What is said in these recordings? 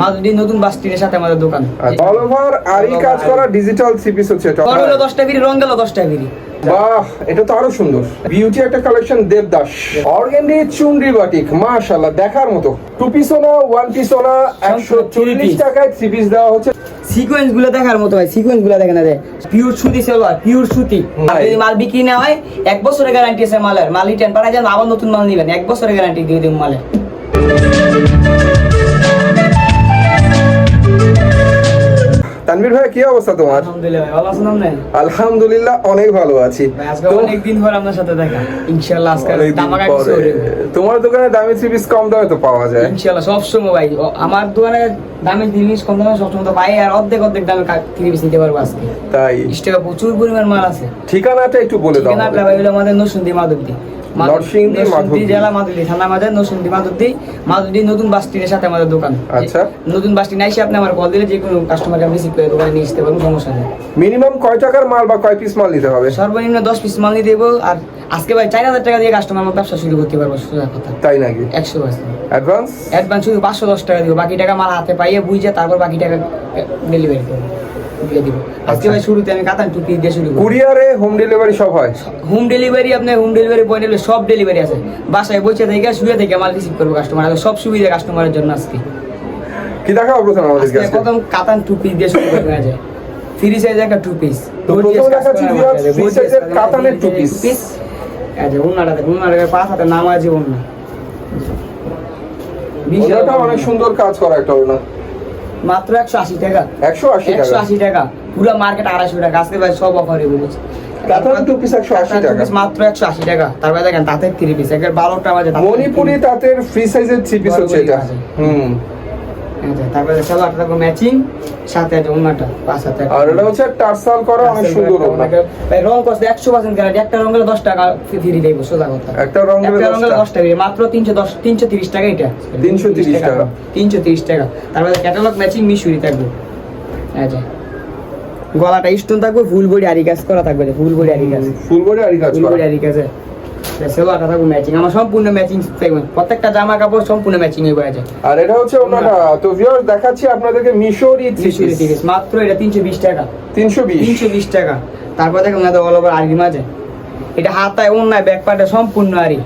মাধুরী নতুন বাস স্ট্যান্ডের সাথে আমাদের দোকান। অল ওভার আরি কাজ করা ডিজিটাল থ্রি পিস হচ্ছে এটা বড় হলো দশটা বিড়ি রং গেল দশটা বিড়ি। বাহ এটা তো আরও সুন্দর। বিউটি একটা কালেকশন দেবদাস। অর্গেন্ডি চুনরি বাটিক মাশাআল্লাহ দেখার মতো। টু পিসও না ওয়ান পিসও না একশো চল্লিশ piece। টাকায় থ্রি পিস দেওয়া হচ্ছে। সিকোয়েন্সগুলো দেখার মতো ভাই সিকোয়েন্সগুলো দেখেন না পিওর সুতি সেলোয়ার পিওর সুতি। যদি মাল বিক্রি না হয় এক বছরের গ্যারান্টি আছে মালের। মাল রিটার্ন পাঠায় যান আবার নতুন মাল নিবেন। এক বছরের গ্যারান্টি দিয়ে দিন মালের তানভীর ভাই কি অবস্থা তোমার? আলহামদুলিল্লাহ অনেক ভালো আছি। পর আপনার সাথে দেখা। ইনশাআল্লাহ আজকে। তোমার দোকানে দামি পিস কম দামে তো পাওয়া যায়। ইনশাআল্লাহ সব সময় ভাই আমার দোকানে দামে জিনিস কম দামে সবসময় তো পাই আর অর্ধেক অর্ধেক দামে থ্রি পিস নিতে পারব আজকে। তাই? প্রচুর পরিমাণ মাল আছে। ঠিকানাটা একটু বলে দাও ঠিকানাটা ভাই হলো আমাদের নরসিংদী মাধবদী। নরসিংদী মাধবদী। জেলা মাধবদী থানা মাঝে নরসিংদী মাধবদী মাধবদী নতুন বাস স্ট্যান্ডের সাথে আমাদের দোকান। আচ্ছা। নতুন বাস স্ট্যান্ড এসে আপনি আমার কল দিলে যে কোনো কাস্টমারকে আমি রিসিভ করে দোকানে নিয়ে আসতে পারব সমস্যা নেই। মিনিমাম কয় টাকার মাল বা কয় পিস মাল নিতে হবে? সর্বনিম্ন দশ পিস মাল নিয়ে দেবো আর আজকে ভাই টাকা দিয়ে কাস্টমার আমার ব্যবসা শুরু করতে পারব সোজা কথা। তাই নাকি? অ্যাডভান্স অ্যাডভান্স শুধু টাকা দিব বাকি টাকা মাল হাতে পাইয়ে বুঝে তারপর বাকি টাকা ডেলিভারি করব। দিয়ে দিব। আজকে। ভাই শুরুতে আমি কাতান টুপি দিয়ে শুরু করব কুরিয়ারে হোম ডেলিভারি সব হয়? হোম ডেলিভারি আপনার হোম ডেলিভারি পয়েন্ট সব ডেলিভারি আছে। বাসায় বসে থেকে শুয়ে থেকে মাল রিসিভ করব কাস্টমার সব সুবিধা কাস্টমারের জন্য আজকে। কি দেখাবো প্রথমে আমাদেরকে আজকে আজকে প্রথম কাতান টু দিয়ে শুরু করবে আছে ফ্রি সাইজ একটা টু পিস তো প্রথমে দেখাচ্ছি বিরাট free size এর কাতানের two পিস আছে উন্নাটাতে উন্নাটাতে পাঁচ হাতে নাম আছে উন্না অনেক সুন্দর কাজ করা একটা ওনা মাত্র একশো আশি টাকা। একশো আশি একশো আশি টাকা। পুরো মার্কেট আড়াইশো টাকা। আজকে ভাই সব অফারে বলেছে। মাত্র একশো আশি টাকা। তারপরে দেখেন তাঁতের থ্রি পিস একের বারোটা বাজে মণিপুরি তাঁতের ফ্রি সাইজের থ্রি পিস হচ্ছে এটা। হুম। আচ্ছা, তারপরে থাকবে ম্যাচিং সাথে আছে ওন্নাটা পাঁচ হাতে একটা। আর এটা হচ্ছে টার্সাল করা অনেক সুন্দর ভাই, রং কস্ট একশো পার্সেন্ট গ্যারান্টি একটা রঙের দশ টাকা ফ্রি দেবো সোজা কথা। একটা রং একটা রঙের দশ টাকা মাত্র টাকা এটা। 330 টাকা। তিনশো তিরিশ টাকা। তারপরে ক্যাটালগ ম্যাচিং মিশুরি থাকবে। আচ্ছা গলাটা স্টোন থাকবে ফুল বডি আরি কাজ করা থাকবে ফুল বডি আরি কাজ ফুল বডি আরি কাজ ফুল বডি আরি কাজে সেলোয়ারটা থাকবে ম্যাচিং আমার সম্পূর্ণ ম্যাচিং থাকবে প্রত্যেকটা জামা কাপড় সম্পূর্ণ ম্যাচিং হয়ে আছে আর এটা হচ্ছে ওনাটা তো ভিউয়ার্স দেখাচ্ছি আপনাদেরকে মিশরি থ্রি মিশুরি পিস তিরিশ মাত্র এটা তিনশো বিশ টাকা। তিনশো বিশ? তিনশো বিশ টাকা। তারপর দেখুন না অল ওভার আরি মাঝে। এটা হাতায় অন্যায় ব্যাক পার্টে সম্পূর্ণ আরি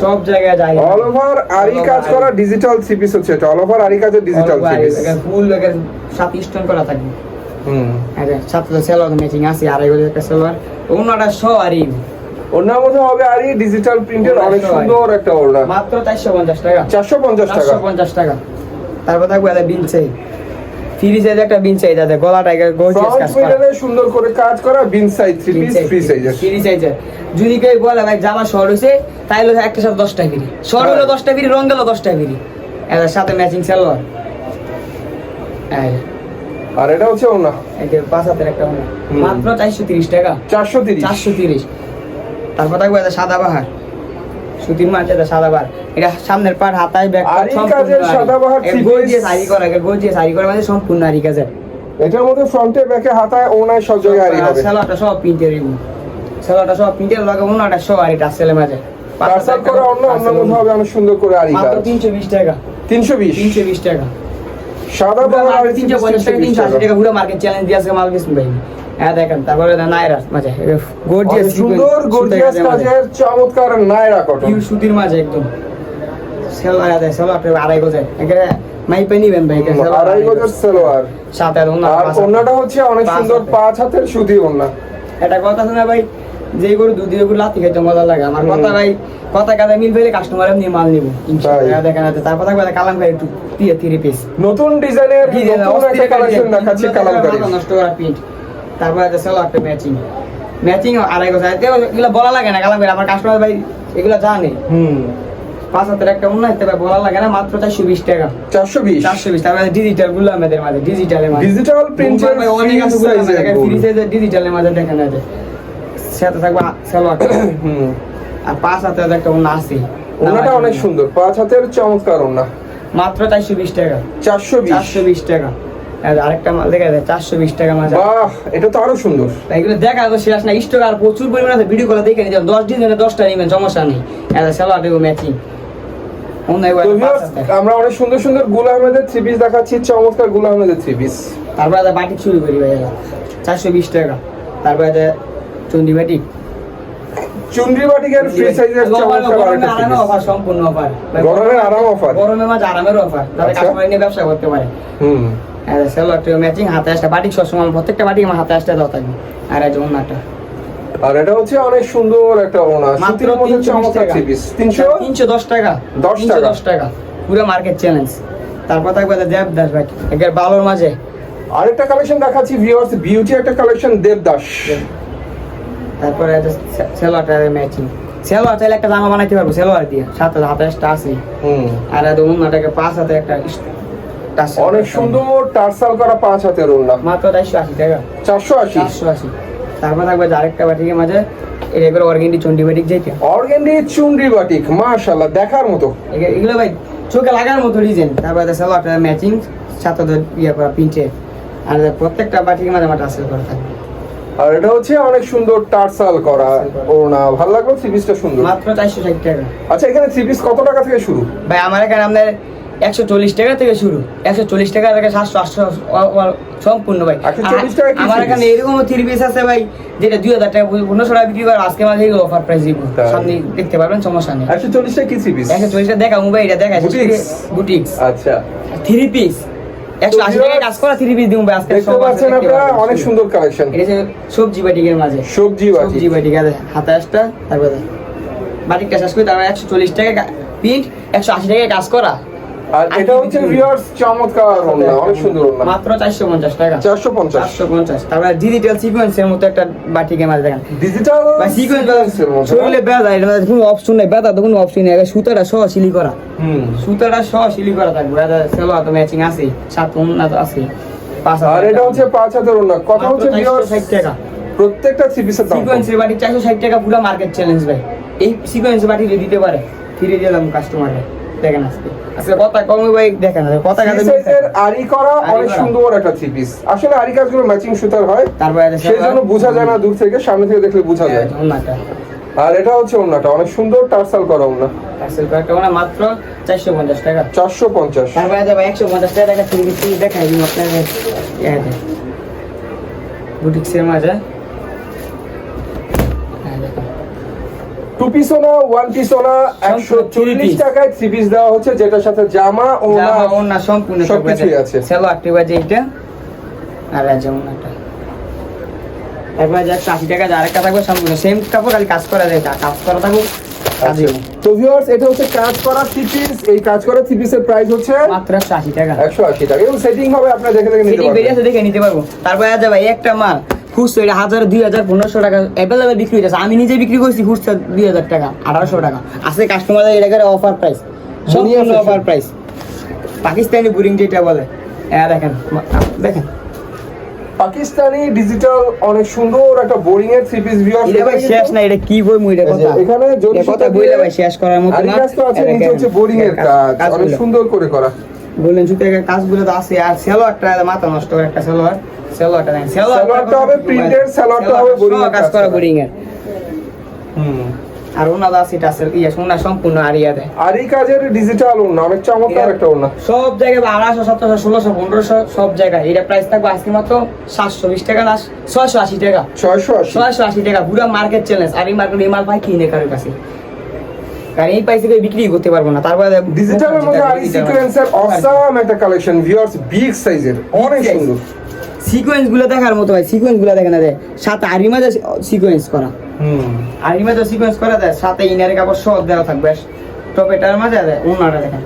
সব জায়গায় যায়। অল ওভার আরি কাজ করা ডিজিটাল থ্রি পিস হচ্ছে এটা। অল ওভার আরি কাজের ডিজিটাল থ্রি পিস ফুল সাথে স্টোন করা থাকবে হুম। আচ্ছা সাথে সেলোয়ার ম্যাচিং আছে আড়াই গজের একটা সেলোয়ার অন্যটা শ আরি ওনার মধ্যে হবে আরি ডিজিটাল প্রিন্টের অনেক সুন্দর একটা ওড়না মাত্র চারশো পঞ্চাশ টাকা। চারশো পঞ্চাশ টাকা। চারশো পঞ্চাশ টাকা। তারপর থাকবে একটা বিন চাই ফ্রি সাইজ একটা বিন চাই যাতে গলাটা গর্জিয়াস ফ্রন্ট কাজ করা। সুন্দর করে কাজ করা বিন size three piece free free সাইজের যদি কেউ বলে ভাই জামা শর্ট হয়েছে তাইলে একটা সাথে দশটা ফ্রি শর্ট হলো হ্যাঁ। দশটা ফ্রি রং গেল দশটা ফ্রি এর সাথে ম্যাচিং সালোয়ার আর এটা হচ্ছে ওনা যে পাঁচ হাতের একটা মাত্র চারশো তিরিশ টাকা। চারশো তিরিশ। চারশো তিরিশ। তারপর থাকবে এটা সাদা বাহার। সুতির মাছ এটা সাদা বাহার। এটা সামনের পাট হাতায় ব্যাক সাদাবাহার শাড়ি করা শাড়ি করা মানে সম্পূর্ণ আরি কাজের এটার মধ্যে ফ্রন্টে ব্যাকে হাতায় ওনায় সব জায়গায় আরি হবে। সালোয়ারটা সব প্রিন্টের সালোয়ারটা সব প্রিন্টের লাগে ওনাটা সব আরি মাঝে। টার্সাল করা অন্য অন্য হবে অনেক সুন্দর করে আরি মাত্র কাজ তিনশো বিশ টাকা। তিনশো বিশ? তিনশো বিশ টাকা। সাদা তিনশো পঞ্চাশ টাকা তিনশো আশি টাকা পুরো মার্কেট চ্যালেঞ্জ দিয়ে আজকে মাল বেশি ভাই। হ্যাঁ দেখেন তারপরে নাইরা মাঝে। গর্জিয়াস অনেক সুন্দর গর্জিয়াস কাজের চমৎকার নায়রা কটন সুতির মাঝে একদম। সেলোয়ার আছে সেলোয়ার আড়াই গজে এখানে মাইপে নিবেন ভাই আড়াই গজের সালোয়ার সাথে আর ওন্না আর পাঁচ হচ্ছে অনেক সুন্দর। পাঁচ হাতের সুতি ওনা এটা কথা শোনা ভাই যে গরু দুধ দিয়ে লাতি খাইতে মজা লাগে। আমার কথা ভাই কথা কাজে মিল পেলে কাস্টমার এমনি মাল নিবো। দেখেন আছে তারপর থাকবে কালাম করে একটু দিয়ে থ্রি পিস নতুন ডিজাইনের নষ্ট করা প্রিন্ট তারপর আছে ম্যাচিং ম্যাচিং আড়াই আছে। এগুলো বলা লাগে না কালাম করে আমার কাস্টমার ভাই এগুলো জানে। হুম। পাঁচ হাতের একটা হতে পারে বলা লাগে না। মাত্র চারশো বিশ টাকা। চারশো বিশ? চারশো বিশ। তারপরে ডিজিটালগুলো আমাদের মাঝে ডিজিটালের মাঝে। ডিজিটাল প্রিন্টের অনেক আছে ডিজিটালের মাঝে দেখেন আছে সাথে থাকবে সালোয়ার হুম। আর পাঁচ হাতে একটা অন্য আছে। ওনাটা অনেক সুন্দর। পাঁচ হাতের চমৎকার ওনা মাত্র চারশো বিশ টাকা। চারশো বিশ? চারশো বিশ টাকা। আরেকটা মাল দেখা যায় চারশো বিশ টাকা মাঝে বাহ এটা তো আরও সুন্দর। এগুলো দেখা তো শেষ না। স্টক আর প্রচুর পরিমাণে আছে। ভিডিও করে দেখে নিতে দশ দিন ধরে দশটা নিবেন সমস্যা নেই। এটা দেবো ম্যাচিং আমরা অনেক সুন্দর সুন্দর গুল আহমেদের থ্রি পিস দেখাচ্ছি। চমৎকার গুল আহমেদের থ্রি পিস তারপরে বাটিক শুরু করি ভাই চারশো বিশ টাকা। তারপরে ada চন্ডি বাটিক চুন্ডি বাটিকের ফ্রি সাইজের চমৎকার আরেকটা থ্রি অফার সম্পূর্ণ অফার গরমের আরাম অফার গরমের মাঝে আরামের অফার যাতে আচ্ছা। কাস্টমার নিয়ে ব্যবসা করতে পারে। হুম। সেলো ম্যাচিং হাতে আসটা বাটিক সবসময় প্রত্যেকটা বাটিক আমার হাতে আসতে দাও থাকবে আর এই যে অন্যটা আর এটা হচ্ছে অনেক সুন্দর একটা ওনা। সুতির মধ্যে চমৎকার পিস তিনশো? তিনশো দশ টাকা। 10 টাকা। দশ টাকা। পুরো মার্কেট চ্যালেঞ্জ তারপর থাকবে দেব দাস ভাই। একের বালোর মাঝে। আরেকটা কালেকশন দেখাচ্ছি ভিউয়ার্স বিউটি একটা কালেকশন দেবদাস। তারপরে সেলোয়ারটা ম্যাচিং সেলোয়ার চাইলে একটা জামা বানাইতে পারব সেলোয়ার দিয়ে। সাথে হাতে একটা আছে। আর এত অন্যটাকে পাঁচ হাতে একটা অনেক সুন্দর টার্সাল করা পাঁচ হাতের ওনা মাত্র চারশো আশি টাকা চারশো আশি। চারশো আশি। তারপর থাকবে আরেকটা বাটিকের মাঝে এবার অর্গেন্ডি চন্ডি বাটিক যেটা অর্গেন্ডি চুন্ডি বাটিক মাশাআল্লাহ দেখার মতো। এগুলো ভাই চোখে লাগার মতো ডিজাইন তারপরে সেলোয়ারটা ম্যাচিং সাথে ইয়ে করা পিঞ্চে আর প্রত্যেকটা বাটিকের মাঝে আমার টাসেল করা থাকবে। আর এটা হচ্ছে অনেক সুন্দর টার্সাল করা ওনা ভালো লাগল? থ্রি পিসটা সুন্দর। মাত্র চারশো ষাট টাকা। আচ্ছা এখানে থ্রি পিস কত টাকা থেকে শুরু? ভাই আমার এখানে আপনার একশো চল্লিশ টাকা থেকে শুরু। একশো চল্লিশ টাকা থেকে সাতশো আটশো সম্পূর্ণ ভাই। 140 টাকা কি আমার এখানে এরকম থ্রি পিস আছে ভাই যেটা দুই হাজার টাকা পনেরোশো টাকা বিক্রি করে আজকে মাঝে অফার প্রাইস দিব। সামনে দেখতে পারবেন সমস্যা নেই। একশো চল্লিশটা কি থ্রি পিস একশো চল্লিশটা দেখা মোবাইল এটা দেখা? বুটিক্স আচ্ছা। থ্রি পিস একশো আশি টাকা কাজ করা থ্রি পিস দিব ভাই আজকে দেখতে সব আছে, পাচ্ছেন আপনারা অনেক সুন্দর কালেকশন সবজি বাটিকের মাঝে। সবজি বাটি। সবজি বাটিক আছে তারপরে বাটিকটা শেষ করে তারপরে একশো চল্লিশ টাকা প্রিন্ট একশো আশি টাকায় কাজ করা। আর এটা হচ্ছে ভিউয়ার্স চমৎকার অনেক সুন্দর মাত্র চারশো পঞ্চাশ টাকা। চারশো পঞ্চাশ। চারশো পঞ্চাশ। তারপরে ডিজিটাল সিকোয়েন্সের মতো একটা বাটিকের মাঝে দেখেন। ডিজিটাল বা সিকোয়েন্সের শরীরে বেদা এটা কোনো অপশন নেই। তো কোনো অপশন নেই। সুতাটা সহ সিলি করা। হুম। সুতাটা সহ সিলি করা থাকবে। এটা সেলোয়া তো ম্যাচিং আছে। সাত উন্নত আছে পাঁচ হাজার আর এটা হচ্ছে পাঁচ হাজার ওনা কথা হচ্ছে 460 ভিউয়ার্স টাকা। প্রত্যেকটা থ্রি পিসের দাম সিকোয়েন্সের বাটি চারশো ষাট টাকা পুরো মার্কেট চ্যালেঞ্জ ভাই। এই সিকোয়েন্সের বাটি যদি দিতে পারে ফিরে দিলাম কাস্টমারে দেখেন আজকে। আজকে কথা কমে ভাই দেখেন কথা কাজে আরি করা অনেক সুন্দর একটা থ্রি পিস আসলে আরি কাজগুলো ম্যাচিং সুতার হয়। তারপরে এটা সেই জন্য বোঝা যায় না দূর থেকে সামনে থেকে দেখলে বোঝা যায়। আর এটা হচ্ছে ওনাটা অনেক সুন্দর টার্সাল করা ওনা পার্সেল কয়েকটা ওনা মাত্র চারশো পঞ্চাশ টাকা। চারশো পঞ্চাশ। তারপরে যাবে একশো পঞ্চাশ টাকা। টাকা থ্রি পিস দেখাই দিন আপনাকে বুটিক্সের মাঝে হ্যাঁ, দেখুন। টু পিস ওনা ওয়ান পিস ওনা একশো চল্লিশ টাকায় থ্রি পিস দেওয়া হচ্ছে যেটার সাথে জামা ওনা সম্পূর্ণ সবকিছুই আছে। সেলো অ্যাক্টিভ আর আছে ওড়নাটা। তারপরে যে আশি টাকা যে আরেকটা থাকবে সম্পূর্ণ সেম কাপড় খালি কাজ করা যায় কাজ করা তো ভিউয়ার্স এটা হচ্ছে কাজ করা এই কাজ করা প্রাইস হচ্ছে মাত্র টাকা। একশো আশি টাকা। এবং সেটিং হবে আপনারা দেখে দেখে নিতে সেটি বেরিয়ে আছে দেখে নিতে পারব। তারপরে ভাই একটা মাল। খুচরো এটা হাজার দুই হাজার পনেরোশো টাকা অ্যাভেলেবেল বিক্রি হয়েছে আমি নিজে বিক্রি করছি খুচরা দুই হাজার টাকা আঠারোশো টাকা। আছে কাস্টমারদের এটা করে offer price offer price Pakistani burying যেটা বলে। হ্যাঁ দেখেন দেখেন। পাকিস্তানি ডিজিটাল অনেক সুন্দর একটা বোরিং এর থ্রি পিস এটা ভাই শেষ না এটা কি বই কথা? এখানে এটা কথা বইলে ভাই শেষ করার মতো না। তো আছে নিচে। হচ্ছে বোরিং এর কাজ অনেক সুন্দর করে করা। বললেন সুতো কাজগুলো তো আছে আর সেলো একটা মাথা নষ্ট করে একটা সেলোয়ার সেলোয়ারটা নেন সালোয়ারটা হবে printed, সালোয়ারটা হবে boring এর কাজ কাজ করা করা। বোরিং এর। হুম। আর ওনাদা আছে ইয়া সোনা সম্পূর্ণ আর দেয় আর কাজের ডিজিটাল ওনা অনেক চমৎকার একটা ওনা সব জায়গায় আড়াইশো সতেরোশো ষোলোশো পনেরোশো সব জায়গায়। এটা প্রাইস থাকবে আজকে মাত্র সাতশো বিশ টাকা না ছয়শো আশি টাকা। ছয়শো ছয়শো আশি টাকা পুরো মার্কেট চ্যালেঞ্জ আর এই মার্কেট এই মাল পাই কিনে কারোর কাছে। কারণ এই করে বিক্রি করতে পারব না তারপরে ডিজিটালের মধ্যে আর সিকোয়েন্সের অসাম একটা কালেকশন ভিউয়ার্স বিগ সাইজের অনেক সুন্দর। সিকোয়েন্সগুলো দেখার মতো ভাই সিকোয়েন্সগুলো দেখে না দেয় সাথে আরি মাঝে সিকোয়েন্স করা। হুম। আরি মাঝে সিকোয়েন্স করা দেয় সাথে ইনারের কাপড় সব দেওয়া থাকবে। টপেটার মাঝে দেয় ওনাটা দেখেন।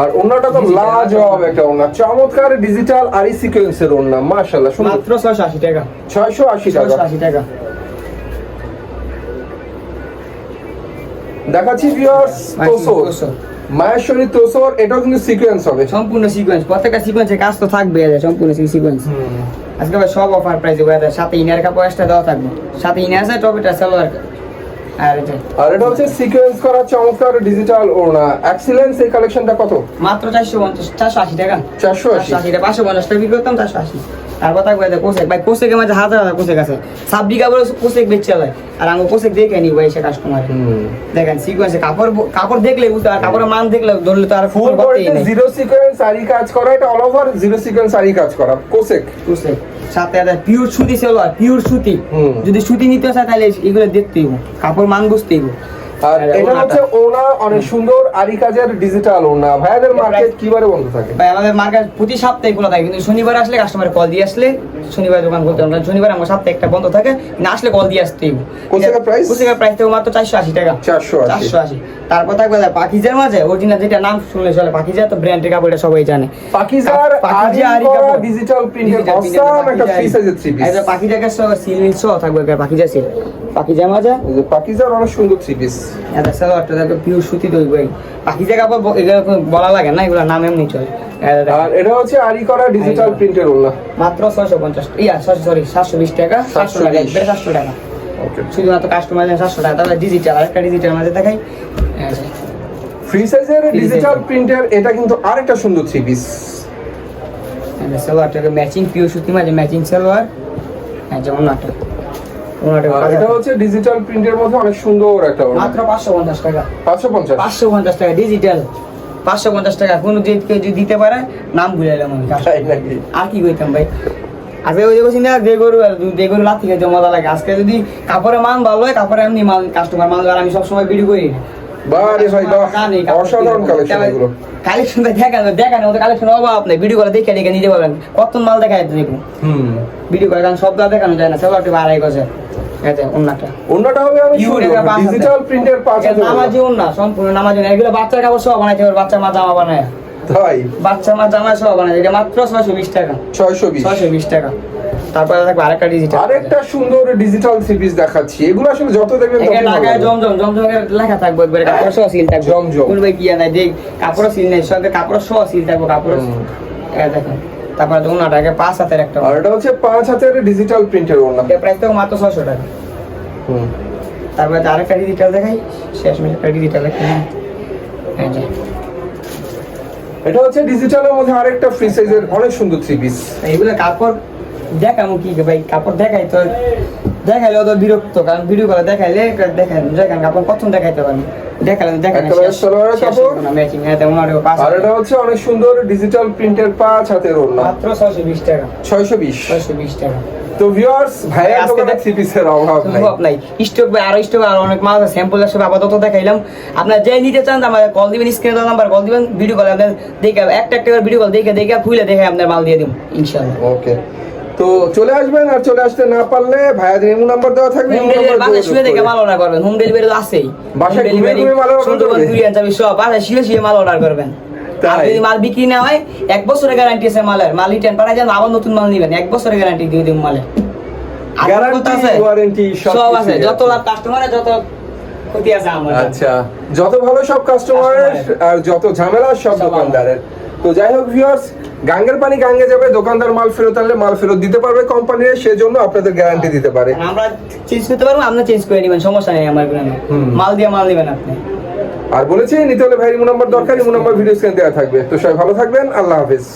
আর ওনাটা তো লাজবাব একটা ওনা চমৎকার ডিজিটাল আর সিকোয়েন্সের ওনা মাশাআল্লাহ সুন্দর। মাত্র ছয়শো আশি টাকা। ছয়শো আশি টাকা। ছয়শো আশি টাকা। দেখাচ্ছি ভিউয়ার্স তোসর। মায়েশ্বরী তোসর এটাও কিন্তু সিকোয়েন্স হবে। সম্পূর্ণ সিকোয়েন্স প্রত্যেকটা সিকোয়েন্সে কাজ তো থাকবে সম্পূর্ণ সিকোয়েন্স আজকে সব অফার প্রাইস সাথে ইনার কাপড় এক্সট্রা দেওয়া থাকবে। সাথে ইনার আছে টপেটা সালোয়ার আর এটা হচ্ছে সিকোয়েন্স করা চমৎকার ডিজিটাল ওনা এক্সিলেন্স এই কালেকশনটা কত? মাত্র চারশো পঞ্চাশ চারশো আশি টাকা। চারশো আশি? চারশো আশি টাকা পাঁচশো পঞ্চাশ টাকা বিক্রি করতাম চারশো আশি। তারপর থাকবে যে কোসেক ভাই কোসেকের মাঝে হাজার হাজার কোসেক আছে। সাবডি কাপড় কোসেক বেচছে ভাই আর আমি কোসেক দেখে নিব এসে কাস্টমার দেখেন সিকোয়েন্সে কাপড় কাপড় দেখলে বুঝতে পার কাপড়ের মান দেখলে ধরলে তো আর ফুল জিরো সিকোয়েন্স আরি কাজ করা এটা অল ওভার জিরো সিকোয়েন্স আরি কাজ করা কোসেক। কোসেক। সাথে একটা পিওর সুতি সেলোয়ার পিওর সুতি যদি সুতি নিতে চায় তাহলে এগুলো দেখতেই। কাপড় মান বুঝতেই। আর আর এটা হচ্ছে ওনা অনেক সুন্দর আরি কাজের ডিজিটাল ওনা। ভাইয়াদের মার্কেট কিবারে বন্ধ থাকে? ভাই আমাদের মার্কেট প্রতি সপ্তাহে খোলা থাকে কিন্তু শনিবার আসলে কাস্টমার কল দিয়ে আসলে শনিবার দোকান হবে না। শনিবার আমার সপ্তাহে একটা বন্ধ থাকে না আসলে কল দিয়ে আসতেই? প্রাইস থেকে মাত্র চারশো আশি টাকা। 480 চারশো আশি। তারপর থাকবে যে পাখিজার মাঝে অরিজিনাল যেটা নাম শুনলে চলে পাখিজা তো ব্র্যান্ডের কাপড় এটা সবাই জানে। পাকিজার আরি কাপড়। ডিজিটাল প্রিন্টের অসাম একটা আরি। থ্রি পিস এই যে সহ সিল মিল সহ থাকবে পাখিজা সিল পাখিজা মাঝে? পাকিজার অনেক সুন্দর থ্রি পিস এটা সালোয়ারটা দেখো পিওর সুতি দই বই। পাখিজা কাপড় ব- এগুলো বলা লাগে না এগুলো নাম এমনি চলে। আর এটা হচ্ছে আরি করা ডিজিটাল প্রিন্টের ওনা মাত্র ছয়শো পঞ্চাশ ইয়া সরি সাতশো বিশ টাকা। সাতশো টাকা 720 সাতশো টাকা। ওকে শুধুমাত্র কাস্টমার সাতশো টাকা। তাহলে ডিজিটাল আরেকটা ডিজিটাল মাঝে দেখাই। ফ্রি সাইজের ডিজিটাল। প্রিন্টের এটা কিন্তু আরেকটা সুন্দর থ্রি পিস সালোয়ারটাকে ম্যাচিং পিওর সুতি মাঝে ম্যাচিং সালোয়ার। হ্যাঁ যে অন্যটা অন্যটা এটা হচ্ছে ডিজিটাল প্রিন্টের মধ্যে অনেক সুন্দর একটা মাত্র পাঁচশো পঞ্চাশ টাকা। টাকা ডিজিটাল পাঁচশো পঞ্চাশ টাকা। কোনো যে কেউ যদি দিতে পারে নাম আমি আর কি কইতাম ভাই? আজকে ওই না লাথি খেতে মজা লাগে। আজকে যদি কাপড়ের মান ভালো হয় কাপড়ে এমনি মাল কাস্টমার মাল আমি সবসময় ভিডিও করি। না বারে ভাই বাহ অসাধারণ কালেকশন এগুলো। কালেকশন দেখান দেখান ওদের কালেকশন অভাব নেই। ভিডিও করে দেখে দেখে নিতে পারবেন কত মাল দেখা যেত দেখুন। হুম। ভিডিও করে কারণ সব দেখানো যায় না সব বাচ্চা মা জামা বানায়। বাচ্চা মা জামা সব বানায় এটা মাত্র ছয়শো বিশ টাকা। ছয়শো ছয়শো বিশ টাকা। তারপরে থাকবে আরেকটা ডিজিটাল আরেকটা সুন্দর ডিজিটাল পিস দেখাচ্ছি। এগুলো আসলে যত দেখবেন এখানে ভালো লাগবে। জমজম লেখা থাকবে একবারে কাপড় সহ সিল থাকবে। জমজম। কোন ভাই কি নাই দেখ কাপড় সিল নেই সঙ্গে কাপড় সহ সিল থাকবে কাপড় দেখেন তারপরে ওনাটাকে পাঁচ হাতের একটা আর এটা হচ্ছে পাঁচ হাতের ডিজিটাল প্রিন্টের ওনা এটা প্রাইস তো মাত্র ছয়শো টাকা। হুম। তারপরে আরেকটা ডিজিটাল দেখাই শেষ মিনিট একটা ডিজিটাল একটা হ্যাঁ। এটা হচ্ছে ডিজিটালের মধ্যে আরেকটা ফ্রি সাইজের অনেক সুন্দর থ্রি পিস এইগুলো কাপড় দেখামো কি ভাই? কাপড় দেখাই তো দেখাইলে তো বিরক্ত কারণ ভিডিও করে দেখাইলে দেখাই দেখান কাপড় কখন দেখাইতে পারেন দেখালে দেখাই সালোয়ারের কাপড়? ম্যাচিং হ্যাঁ তেমন আর পাঁচ আর এটা হচ্ছে অনেক সুন্দর ডিজিটাল প্রিন্টের পাঁচ হাতের ওনা মাত্র ছয়শো বিশ টাকা। ছয়শো বিশ। ছয়শো বিশ টাকা। তো ভিউয়ার্স ভাইয়ের দোকানে থ্রি পিসের অভাব নাই। সম্ভব নাই। স্টক ভাই আরও স্টক আর অনেক মাল আছে স্যাম্পল আসবে আপাতত দেখাইলাম। আপনার যে নিতে চান আমার কল দিবেন স্ক্রিনে দেওয়া নাম্বার কল দিবেন ভিডিও কল আপনার দেখে একটা একটা ভিডিও কল দেখে দেখে খুলে দেখে আপনার মাল দিয়ে দিব ইনশাআল্লাহ। ওকে তো চলে আসবেন আর চলে আসতে না পারলে ভাইয়াদের ইমো নাম্বার দেওয়া থাকবে হোম ডেলিভারি শুয়ে দেখে মাল অর্ডার করবেন। হোম ডেলিভারি তো আছেই। বাসায় ঘুরে ঘুরে মাল সুন্দরবন কুরিয়ান যাবে সব। শুয়ে শুয়ে মাল অর্ডার করবেন। আর যদি মাল বিক্রি না হয় এক বছরের গ্যারান্টি আছে মালের। মাল রিটার্ন পাঠায় যান আবার নতুন মাল নিবেন। এক বছরের গ্যারান্টি দিয়ে দিব মালে। আর Guarantee, কথা আছে? সব আছে। যত লাভ কাস্টমারের যত আচ্ছা যত ভালো সব কাস্টমারের। আর যত ঝামেলা সব দোকানদারের। তো যাই হোক ভিউয়ার্স গাঙ্গের পানি গাঙ্গে যাবে দোকানদার মাল ফেরত আনলে মাল ফেরত দিতে পারবে কোম্পানির সেজন্য আপনাদের গ্যারান্টি দিতে পারে। আমরা চেঞ্জ করতে পারব আপনি চেঞ্জ করে নেবেন সমস্যা নেই আমার মাল দিয়ে মাল নেবেন আপনি। আর বলেছি নিতে হলে ভাই ইমো নাম্বার দরকার ইমো নাম্বার ভিডিও স্ক্রিনে দেওয়া থাকবে। তো সবাই ভালো থাকবেন আল্লাহ হাফেজ।